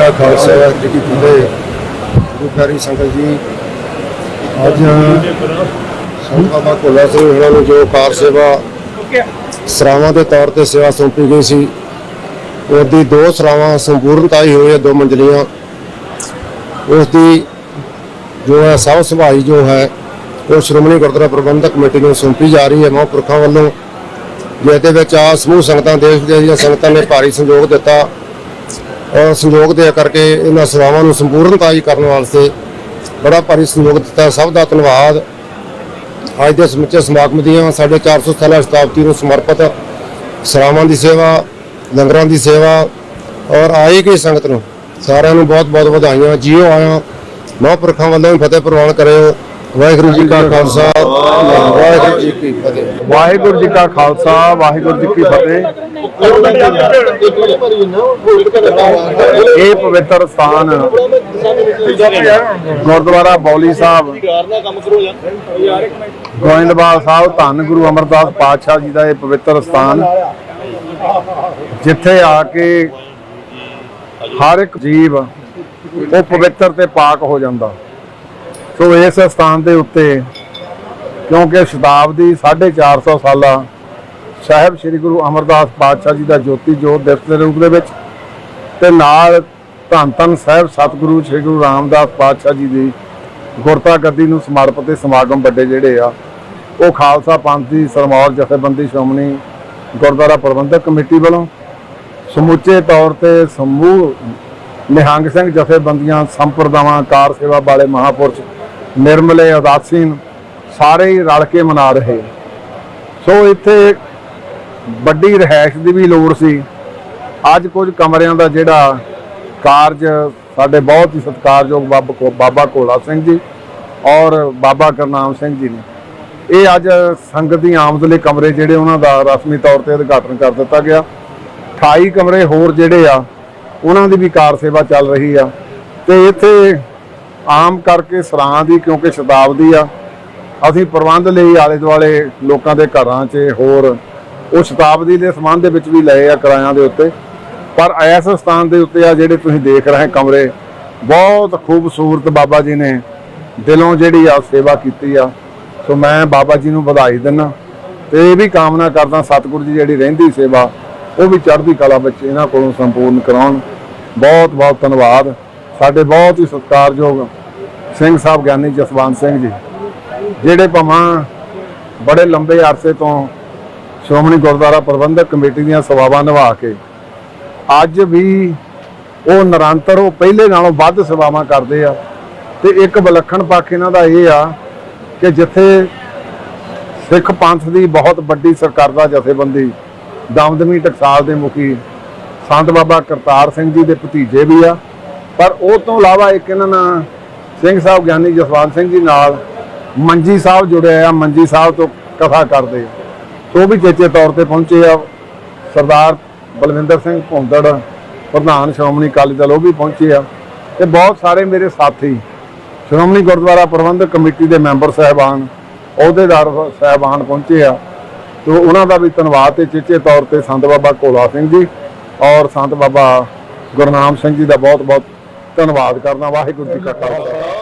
ਕਾ ਖਾਲਸਾ। ਜੀ ਕੀ ਫਤਿਹ। ਗੁਰੂ ਪਿਆਰੀ ਸੰਗਤ ਜੀ, ਅੱਜ ਸੰਤ ਬਾਬਾ ਕੋਲਾ ਸਿੰਘ ਹੋਰਾਂ ਨੂੰ ਜੋ ਕਾਰ ਸੇਵਾ ਸਰਾਵਾਂ ਦੇ ਤੌਰ ਤੇ ਸੇਵਾ ਸੌਂਪੀ ਗਈ ਸੀ, ਉਹਦੀ ਦੋ ਸਰਾਵਾਂ ਸੰਪੂਰਨਤਾ ਹੀ ਹੋਈ ਹੈ ਦੋ ਮੰਜ਼ਲੀਆਂ। ਉਸ ਦੀ ਜੋ ਹੈ, ਸਭ ਸੰਭਾਈ ਜੋ ਹੈ, ਉਹ ਸ਼੍ਰੋਮਣੀ ਗੁਰਦੁਆਰਾ ਪ੍ਰਬੰਧਕ ਕਮੇਟੀ ਨੂੰ ਸੌਂਪੀ ਜਾ ਰਹੀ ਹੈ ਮਹਾਂਪੁਰਖਾਂ ਵੱਲੋਂ ਜਿਸਦੇ ਵਿੱਚ ਆ ਸਮੂਹ ਸੰਗਤਾਂ ਦੇਸ਼ ਵਿਦੇਸ਼ ਦੀਆਂ ਸੰਗਤਾਂ ਨੇ ਭਾਰੀ ਸਹਿਯੋਗ ਦਿੱਤਾ। ਸਹਿਯੋਗ ਦੇ ਕਰਕੇ ਇਹਨਾਂ ਸੇਵਾਵਾਂ ਨੂੰ ਸੰਪੂਰਨਤਾਈ ਕਰਨ ਵਾਸਤੇ ਬੜਾ ਭਾਰੀ ਸਹਿਯੋਗ ਦਿੱਤਾ। ਸਭ ਦਾ ਧੰਨਵਾਦ। ਅੱਜ ਦੇ ਸਮੁੱਚੇ ਸਮਾਗਮ ਦੀਆਂ ਸਾਡੇ 400 ਸਾਲਾ ਸ਼ਤਾਬਦੀ ਨੂੰ ਸਮਰਪਿਤ ਸਰਾਵਾਂ ਦੀ ਸੇਵਾ, ਲੰਗਰਾਂ ਦੀ ਸੇਵਾ ਔਰ ਆਈ ਗਈ ਸੰਗਤ ਨੂੰ। ਸਾਰਿਆਂ ਨੂੰ ਬਹੁਤ ਬਹੁਤ ਵਧਾਈਆਂ। ਜੀਓ ਆਇਆਂ, ਮਹਾਂਪੁਰਖਾਂ ਵੱਲੋਂ ਵੀ ਫਤਿਹ ਪ੍ਰਵਾਨ ਕਰਿਓ। ਵਾਹਿਗੁਰੂ ਜੀ ਕਾ ਖਾਲਸਾ ਵਾਹਿਗੁਰੂ ਜੀ ਕੀ ਫਤਿਹ। ਵਾਹਿਗੁਰੂ ਜੀ ਕਾ ਖਾਲਸਾ ਵਾਹਿਗੁਰੂ ਜੀ ਕੀ ਫਤਿਹ। ਇਹ ਪਵਿੱਤਰ ਸਥਾਨ ਗੁਰਦੁਆਰਾ ਬੌਲੀ ਸਾਹਿਬ। ਗੋਇੰਦਵਾਲ ਸਾਹਿਬ ਧੰਨ ਗੁਰੂ ਅਮਰਦਾਸ ਪਾਤਸ਼ਾਹ ਜੀ ਦਾ ਇਹ ਪਵਿੱਤਰ ਸਥਾਨ। ਜਿੱਥੇ ਆ ਕੇ ਹਰ ਇੱਕ ਜੀਵ ਉਹ ਪਵਿੱਤਰ ਤੇ ਪਾਕ ਹੋ ਜਾਂਦਾ। ਸੋ ਇਸ ਸਥਾਨ ਦੇ ਉੱਤੇ, ਕਿਉਂਕਿ ਸ਼ਤਾਬਦੀ 450 ਸਾਲਾ ਸਾਹਿਬ ਸ੍ਰੀ ਗੁਰੂ ਅਮਰਦਾਸ ਪਾਤਸ਼ਾਹ ਜੀ ਦਾ ਜੋਤੀ ਜੋਤ ਦਿਵਸ ਦੇ ਰੂਪ ਦੇ ਵਿੱਚ ਤੇ ਨਾਲ ਧੰਨ ਧੰਨ ਸਾਹਿਬ ਸਤਿਗੁਰੂ ਸ੍ਰੀ ਗੁਰੂ ਰਾਮਦਾਸ ਪਾਤਸ਼ਾਹ ਜੀ ਦੀ ਗੁਰਤਾ ਗੱਦੀ ਨੂੰ ਸਮਰਪਿਤ ਇਹ ਸਮਾਗਮ ਵੱਡੇ ਜਿਹੜੇ ਆ, ਉਹ ਖਾਲਸਾ ਪੰਥ ਦੀ ਸਰਮੌਰ ਜਥੇਬੰਦੀ ਸ਼੍ਰੋਮਣੀ ਗੁਰਦੁਆਰਾ ਪ੍ਰਬੰਧਕ ਕਮੇਟੀ ਵੱਲੋਂ ਸਮੁੱਚੇ ਤੌਰ ਤੇ ਸਮੂਹ ਨਿਹੰਗ ਸਿੰਘ ਜਥੇਬੰਦੀਆਂ ਸੰਪਰਦਾਵਾਂ ਕਾਰ ਸੇਵਾ ਵਾਲੇ ਮਹਾਪੁਰਸ਼ ਨਿਰਮਲੇ ਉਦਾਸੀਨ ਸਾਰੇ ਹੀ ਰਲ ਕੇ ਮਨਾ ਰਹੇ। ਸੋ ਇੱਥੇ ਵੱਡੀ ਰਹਿائش ਦੀ ਵੀ ਲੋੜ ਸੀ। ਅੱਜ ਕੁਝ ਕਮਰਿਆਂ ਦਾ ਜਿਹੜਾ ਕਾਰਜ ਸਾਡੇ ਬਹੁਤ ਹੀ ਸਤਿਕਾਰਯੋਗ ਬਾਬਾ ਕੋਲਾ ਸਿੰਘ ਜੀ ਔਰ ਬਾਬਾ ਕਰਨਾਮ ਸਿੰਘ ਜੀ ਨੇ। ਇਹ ਅੱਜ ਸੰਗਤ ਦੀ ਆਮਦ ਲਈ ਕਮਰੇ ਜਿਹੜੇ ਉਹਨਾਂ ਦਾ ਰਸਮੀ ਤੌਰ ਤੇ ਉਦਘਾਟਨ ਕਰ ਦਿੱਤਾ ਗਿਆ। 28 ਕਮਰੇ ਹੋਰ ਜਿਹੜੇ ਆ, ਉਹਨਾਂ ਦੀ ਵੀ ਕਾਰ ਸੇਵਾ ਚੱਲ ਰਹੀ ਆ। ਤੇ ਇੱਥੇ ਆਮ ਕਰਕੇ ਸਰਾਂ ਦੀ, ਕਿਉਂਕਿ ਸ਼ਤਾਬਦੀ ਆ, ਅਸੀਂ ਪ੍ਰਬੰਧ ਲਈ ਆਲੇ ਦੁਆਲੇ ਲੋਕਾਂ ਦੇ ਘਰਾਂ 'ਚ ਹੋਰ ਉਹ ਸ਼ਤਾਬਦੀ ਦੇ ਸੰਬੰਧ ਦੇ ਵਿੱਚ ਵੀ ਲਏ ਆ ਕਿਰਾਇਆਂ ਦੇ ਉੱਤੇ। ਪਰ ਇਸ ਸਥਾਨ ਦੇ ਉੱਤੇ ਆ ਜਿਹੜੇ ਤੁਸੀਂ ਦੇਖ ਰਹੇ ਕਮਰੇ, ਬਹੁਤ ਖੂਬਸੂਰਤ ਬਾਬਾ ਜੀ ਨੇ ਦਿਲੋਂ ਜਿਹੜੀ ਆ ਸੇਵਾ ਕੀਤੀ ਆ। ਸੋ ਮੈਂ ਬਾਬਾ ਜੀ ਨੂੰ ਵਧਾਈ ਦਿੰਦਾ ਤੇ ਇਹ ਵੀ ਕਾਮਨਾ ਕਰਦਾ ਸਤਿਗੁਰੂ ਜੀ ਜਿਹੜੀ ਰਹਿੰਦੀ ਸੇਵਾ, ਉਹ ਵੀ ਚੜ੍ਹਦੀ ਕਲਾ ਵਿੱਚ ਇਹਨਾਂ ਕੋਲੋਂ ਸੰਪੂਰਨ ਕਰਾਉਣ। ਬਹੁਤ ਬਹੁਤ ਧੰਨਵਾਦ। ਸਾਡੇ ਬਹੁਤ ਹੀ ਸਤਿਕਾਰਯੋਗ ਸਿੰਘ ਸਾਹਿਬ ਗਿਆਨੀ ਜਸਵੰਤ ਸਿੰਘ ਜੀ, ਜਿਹੜੇ ਭਾਵਾਂ ਬੜੇ ਲੰਬੇ ਅਰਸੇ ਤੋਂ ਸ਼੍ਰੋਮਣੀ ਗੁਰਦੁਆਰਾ ਪ੍ਰਬੰਧਕ ਕਮੇਟੀ ਦੀਆਂ ਸੇਵਾਵਾਂ ਨਿਭਾ ਕੇ ਅੱਜ ਵੀ ਉਹ ਨਿਰੰਤਰ, ਉਹ ਪਹਿਲੇ ਨਾਲੋਂ ਵੱਧ ਸੇਵਾਵਾਂ ਕਰਦੇ ਆ। ਤੇ ਇੱਕ ਵਿਲੱਖਣ ਪੱਖ ਇਹਨਾਂ ਦਾ ਇਹ ਆ ਕਿ ਜਿੱਥੇ ਸਿੱਖ ਪੰਥ ਦੀ ਬਹੁਤ ਵੱਡੀ ਸਰਕਾਰ ਦਾ ਜਥੇਬੰਦੀ, ਦਮਦਮੀ ਟਕਸਾਲ ਦੇ ਮੁਖੀ ਸੰਤ ਬਾਬਾ ਕਰਤਾਰ ਸਿੰਘ ਜੀ ਦੇ ਭਤੀਜੇ ਵੀ ਆ ਪਰ ਉਹ ਤੋਂ ਇਲਾਵਾ ਇੱਕ ਇਹਨਾਂ ਨਾਲ ਸਿੰਘ ਸਾਹਿਬ ਗਿਆਨੀ ਜਸਵੰਤ ਸਿੰਘ ਜੀ ਨਾਲ ਮੰਜੀ ਸਾਹਿਬ ਜੁੜਿਆ ਆ, ਮੰਜੀ ਸਾਹਿਬ ਤੋਂ ਕਥਾ ਕਰਦੇ ਸੋ ਉਹ ਵੀ ਚੇਚੇ ਤੌਰ ਤੇ ਪਹੁੰਚੇ ਆ। ਸਰਦਾਰ ਬਲਵਿੰਦਰ ਸਿੰਘ ਭੁੰਦੜ, ਪ੍ਰਧਾਨ ਸ਼੍ਰੋਮਣੀ ਅਕਾਲੀ ਦਲ, ਉਹ ਵੀ ਪਹੁੰਚੇ ਆ। ਤੇ ਬਹੁਤ ਸਾਰੇ ਮੇਰੇ ਸਾਥੀ, ਸ਼੍ਰੋਮਣੀ ਗੁਰਦੁਆਰਾ ਪ੍ਰਬੰਧਕ ਕਮੇਟੀ ਦੇ ਮੈਂਬਰ ਸਾਹਿਬਾਨ, ਅਹੁਦੇਦਾਰ ਸਾਹਿਬਾਨ ਪਹੁੰਚੇ ਆ। ਤੇ ਉਹਨਾਂ ਦਾ ਵੀ ਧੰਨਵਾਦ ਤੇ ਚੇਚੇ ਤੌਰ ਤੇ ਸੰਤ ਬਾਬਾ ਕੋਲਾ ਸਿੰਘ ਜੀ ਔਰ ਸੰਤ ਬਾਬਾ ਗੁਰਨਾਮ ਸਿੰਘ ਜੀ ਦਾ ਬਹੁਤ ਬਹੁਤ ਧੰਨਵਾਦ ਕਰਨਾ ਵਾਹਿਗੁਰੂ ਜੀ ਕਾ ਖਾਲਸਾ।